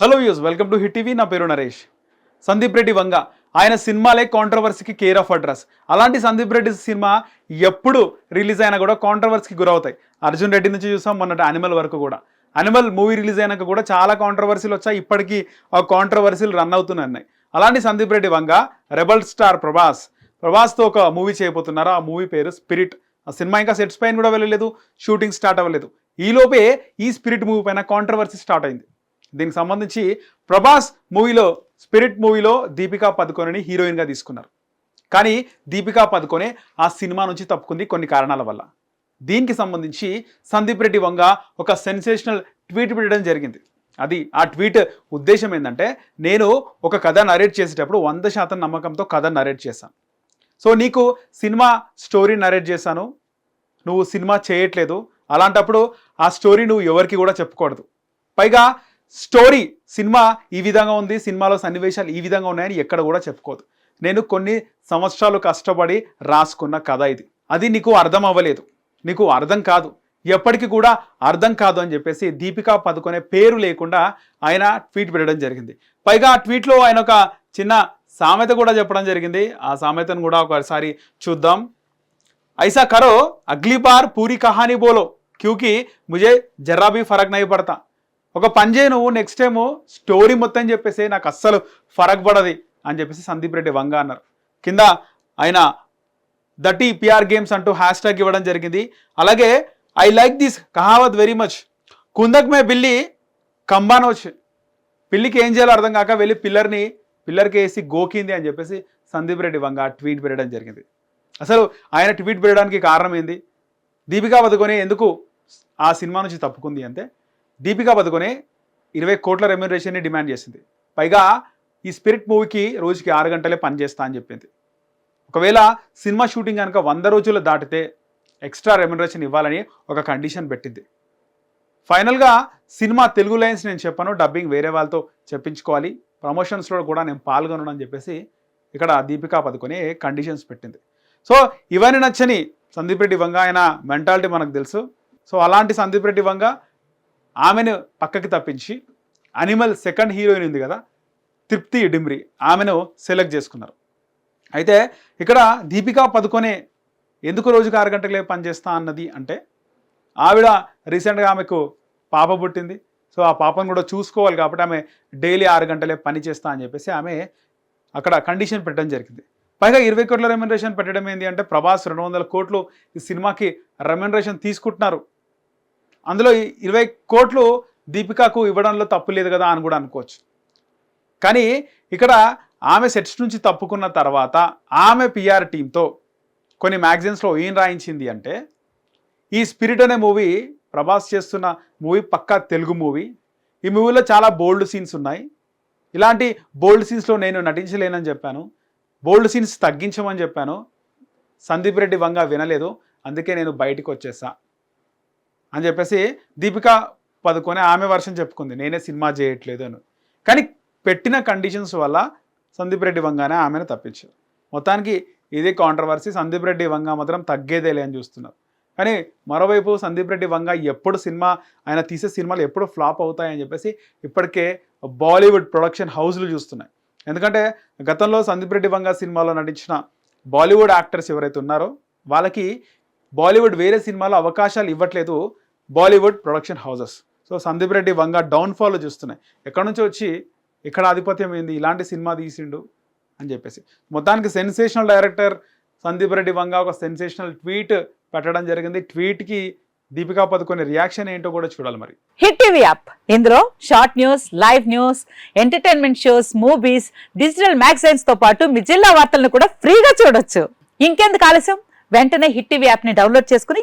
Hello యూస్ welcome to hit TV. నా పేరు నరేష్. సందీప్ రెడ్డి వంగ. ఆయన సినిమాలే కాంట్రవర్సీకి కేర్ ఆఫ్ అడ్రస్ అలాంటి సందీప్ రెడ్డి సినిమా ఎప్పుడు రిలీజ్ అయినా కూడా కాంట్రవర్సీకి గురవుతాయి. అర్జున్ రెడ్డి నుంచి చూసాం మొన్నటి అనిమల్ వరకు కూడా. అనిమల్ మూవీ రిలీజ్ అయినాక కూడా చాలా కాంట్రవర్సీలు వచ్చాయి. ఇప్పటికీ ఆ కాంట్రవర్సీలు రన్ అవుతున్నాయి అలాంటి సందీప్ రెడ్డి వంగ రెబల్ స్టార్ ప్రభాస్. ప్రభాస్తో ఒక మూవీ చేయబోతున్నారు. ఆ మూవీ పేరు స్పిరిట్ ఆ సినిమా ఇంకా సెట్స్ పైన కూడా వెళ్ళలేదు షూటింగ్ స్టార్ట్ అవ్వలేదు. ఈలోపే ఈ స్పిరిట్ మూవీ పైన కాంట్రవర్సీ స్టార్ట్ అయింది. దీనికి సంబంధించి ప్రభాస్ మూవీలో స్పిరిట్ మూవీలో దీపికా పదుకొనని హీరోయిన్గా తీసుకున్నారు. కానీ దీపికా పదుకొనే ఆ సినిమా నుంచి తప్పుకుంది కొన్ని కారణాల వల్ల. దీనికి సంబంధించి సందీప్ రెడ్డి వంగ ఒక సెన్సేషనల్ ట్వీట్ పెట్టడం జరిగింది. అది ఆ ట్వీట్ ఉద్దేశం ఏంటంటే నేను ఒక కథ నరేట్ చేసేటప్పుడు వంద శాతం నమ్మకంతో కథ నరేట్ చేశాను. సో నీకు సినిమా స్టోరీ నరేట్ చేశాను. నువ్వు సినిమా చేయట్లేదు. అలాంటప్పుడు ఆ స్టోరీ నువ్వు ఎవరికి కూడా చెప్పకూడదు. పైగా స్టోరీ సినిమా ఈ విధంగా ఉంది సినిమాలో సన్నివేశాలు ఈ విధంగా ఉన్నాయని ఎక్కడ కూడా చెప్పుకోదు. నేను కొన్ని సంవత్సరాలు కష్టపడి రాసుకున్న కథ ఇది. అది నీకు అర్థం అవ్వలేదు. నీకు అర్థం కాదు. ఎప్పటికీ కూడా అర్థం కాదు అని చెప్పేసి దీపికా పదుకునే పేరు లేకుండా ఆయన ట్వీట్ పెట్టడం జరిగింది. పైగా ఆ ట్వీట్లో ఆయన ఒక చిన్న సామెత కూడా చెప్పడం జరిగింది. ఆ సామెతను కూడా ఒకసారి చూద్దాం. ఐసా కరో అగ్లీ బార్ పూరి కహానీ బోలో. క్యూకి ముజే జర్రా ఫరక్ నహీ పడతా. ఒక పని చేయి నువ్వు నెక్స్ట్ టైము స్టోరీ మొత్తం చెప్పేసి నాకు అస్సలు ఫరక్ పడది అని చెప్పేసి సందీప్ రెడ్డి వంగ అన్నారు. కింద ఆయన దటి పిఆర్ గేమ్స్ అంటూ హ్యాష్ ట్యాగ్ ఇవ్వడం జరిగింది. అలాగే ఐ లైక్ దిస్ కహావత్ వెరీ మచ్ కుందక్ మే బిల్లి కంబానోచ్ పిల్లికి ఏం చేయాలో అర్థం కాక వెళ్ళి పిల్లర్ని పిల్లర్కి వేసి గోకింది అని చెప్పేసి సందీప్ రెడ్డి వంగ ట్వీట్ పెట్టడం జరిగింది. అసలు ఆయన ట్వీట్ పెట్టడానికి కారణం ఏంది? దీపికా పదుకొని ఎందుకు ఆ సినిమా నుంచి తప్పుకుంది అంతే దీపికా పదుకొని ఇరవై కోట్ల రెమ్యునరేషన్ని డిమాండ్ చేసింది. పైగా ఈ స్పిరిట్ మూవీకి రోజుకి ఆరు గంటలే పనిచేస్తా అని చెప్పింది. ఒకవేళ సినిమా షూటింగ్ కనుక వంద రోజులు దాటితే ఎక్స్ట్రా రెమ్యునరేషన్ ఇవ్వాలని ఒక కండిషన్ పెట్టింది. ఫైనల్గా సినిమా తెలుగు లైన్స్ నేను చెప్పాను డబ్బింగ్ వేరే వాళ్ళతో చెప్పించుకోవాలి. ప్రమోషన్స్లో కూడా నేను పాల్గొనను అని చెప్పేసి ఇక్కడ దీపికా పదుకొని కండిషన్స్ పెట్టింది. సో ఇవన్నీ నచ్చని సందీప్ రెడ్డి వంగ ఆయన మెంటాలిటీ మనకు తెలుసు. సో అలాంటి సందీప్ రెడ్డి వంగ ఆమెను పక్కకి తప్పించి అనిమల్ సెకండ్ హీరోయిన్ ఉంది కదా తృప్తి డిమ్రి ఆమెను సెలెక్ట్ చేసుకున్నారు. అయితే ఇక్కడ దీపికా పదుకొనే ఎందుకు రోజుకు ఆరు గంటలే పనిచేస్తా అన్నది అంటే ఆవిడ రీసెంట్గా ఆమెకు పాప పుట్టింది. సో ఆ పాపను కూడా చూసుకోవాలి కాబట్టి ఆమె డైలీ ఆరు గంటలే పని చేస్తా అని చెప్పేసి ఆమె అక్కడ కండిషన్ పెట్టడం జరిగింది. పైగా ఇరవై కోట్ల రెమ్యునరేషన్ పెట్టడం ఏంటి అంటే ప్రభాస్ రెండు వందల కోట్లు ఈ సినిమాకి రెమ్యునరేషన్ తీసుకుంటున్నారు. అందులో ఇరవై కోట్లు దీపికాకు ఇవ్వడంలో తప్పు లేదు కదా అని కూడా అనుకోవచ్చు. కానీ ఇక్కడ ఆమె సెట్స్ నుంచి తప్పుకున్న తర్వాత ఆమె పిఆర్ టీంతో కొన్ని మ్యాగజైన్స్లో ఏం రాయించింది అంటే ఈ స్పిరిట్ అనే మూవీ ప్రభాస్ చేస్తున్న మూవీ పక్కా తెలుగు మూవీ. ఈ మూవీలో చాలా బోల్డ్ సీన్స్ ఉన్నాయి. ఇలాంటి బోల్డ్ సీన్స్లో నేను నటించలేనని చెప్పాను. బోల్డ్ సీన్స్ తగ్గించమని చెప్పాను. సందీప్ రెడ్డి వంగ వినలేదు. అందుకే నేను బయటికి వచ్చేసా. అని చెప్పేసి దీపిక పదుకొని ఆమె వర్షం చెప్పుకుంది. నేనే సినిమా చేయట్లేదు అని. కానీ పెట్టిన కండిషన్స్ వల్ల సందీప్ రెడ్డి వంగానే ఆమెను తప్పించారు మొత్తానికి ఇది కాంట్రవర్సీ సందీప్ రెడ్డి వంగ మాత్రం తగ్గేదేలే అని చూస్తున్నారు. కానీ మరోవైపు సందీప్ రెడ్డి వంగ ఎప్పుడు సినిమా ఆయన తీసే సినిమాలు ఎప్పుడు ఫ్లాప్ అవుతాయని చెప్పేసి ఇప్పటికే బాలీవుడ్ ప్రొడక్షన్ హౌస్లు చూస్తున్నాయి. ఎందుకంటే గతంలో సందీప్ రెడ్డి వంగ సినిమాలో నటించిన బాలీవుడ్ యాక్టర్స్ ఎవరైతే ఉన్నారో వాళ్ళకి బాలీవుడ్ వేరే సినిమాలో అవకాశాలు ఇవ్వట్లేదు Bollywood production houses so Sandeep Reddy Vanga downfall చూస్తున్నాయి. ఎక్కడి నుంచి వచ్చి ఇక్కడ ఆధిపత్యం ఏంది? ఇలాంటి సినిమా తీసిండు అని చెప్పేసి. మొత్తానికి సెన్సేషనల్ డైరెక్టర్ సందీప్ రెడ్డి వంగ ఒక సెన్సేషనల్ ట్వీట్ పెట్టడం జరిగింది. ట్వీట్కి దీపికా పదుకొని రియాక్షన్ ఏంటో కూడా చూడాలి మరి. Hit TV app. ఇందులో short news live news entertainment shows movies digital మ్యాగజైన్స్తో పాటు మీ జిల్లా వార్తలను కూడా ఫ్రీగా చూడొచ్చు. ఇంకెందుకు ఆలస్యం? వెంటనే హిట్ టీవీ యాప్ని డౌన్లోడ్ చేసుకుని